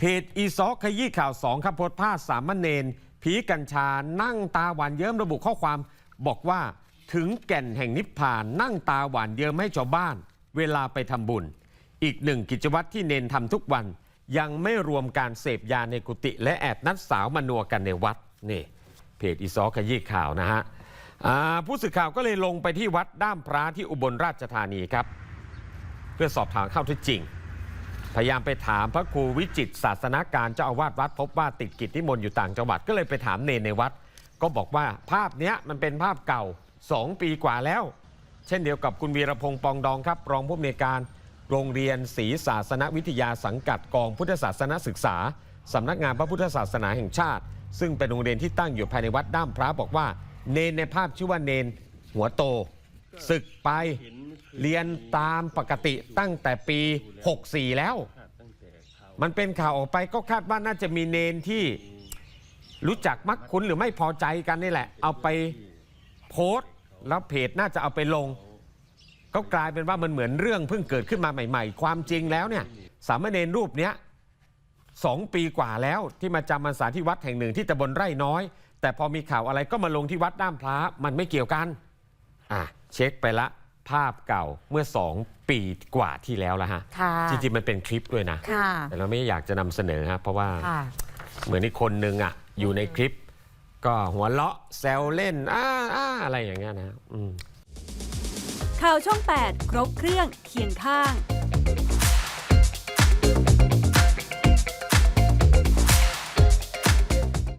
เพจอีซอกขยี้ข่าวสองครับโพสต์ภาพสามเณรผีกัญชานั่งตาหวานเยิ้มระบุข้อความบอกว่าถึงแก่นแห่งนิพพานนั่งตาหวานเยิ้มให้ชาวบ้าน เวลาไปทำบุญ อีกหนึ่งกิจวัตรที่เนนทำทุกวัน ยังไม่รวมการเสพยาในกุฏิและแอบนัดสาวมานัวกันในวัดนี่เพจอีซอขยี้ข่าวนะฮะผู้สื่อข่าวก็เลยลงไปที่วัดด้ามพระที่อุบลราชธานีครับ เพื่อสอบถามข้อเท็จจริง พยายามไปถามพระครูวิจิตศาสนาการเจ้าอาวาสวัด พบว่าติดกิจนิมนต์อยู่ต่างจังหวัดก็เลยไปถามเนนในวัด ก็บอกว่าภาพเนี้ยมันเป็นภาพเก่า 2 ปีกว่าแล้ว เช่นเดียวกับคุณวีรพงษ์ปองดองครับ รองผู้อำนวยการโรงเรียนศรีศาสนวิทยาสังกัดกองพุทธศาสนศึกษาสำนักงานพระพุทธศาสนาแห่งชาติ ซึ่งเป็นโรงเรียนที่ตั้งอยู่ภายในวัดด้ามพระบอกว่า เนนในภาพชื่อว่าเนนหัวโตศึกไป เรียนตามปกติตั้งแต่ปี 64 แล้ว มันเป็นข่าวออกไปก็คาดว่าน่าจะมีเนนที่รู้จักมักคุ้นหรือไม่พอใจกันนี่แหละ เอาไปโพสต์แล้วเพจน่าจะเอาไปลง ก็กลายเป็นว่ามันเหมือนเรื่องเพิ่งเกิดขึ้นมาใหม่ ๆ ความจริงแล้วเนี่ยสามเณรรูปเนี้ยสองปีกว่าแล้วที่มาจำพรรษาที่วัดแห่งหนึ่งที่ตำบลไร่น้อย แต่พอมีข่าวอะไรก็มาลงที่วัดด้ามพระมันไม่เกี่ยวกัน อะเช็คไปละ ภาพเก่าเมื่อ 2 ปีกว่าที่แล้วละฮะ ค่ะ จริงๆ มันเป็นคลิปด้วยนะ ค่ะ แต่เราไม่อยากจะนำเสนอฮะเพราะว่าค่ะ เหมือนอีกคนนึงอะอยู่ในคลิป ก็หัวเราะแซวเล่นอ้าอ้าอะไรอย่างเงี้ยนะอืม ข่าวช่อง 8 ครบเครื่องเคียงข้าง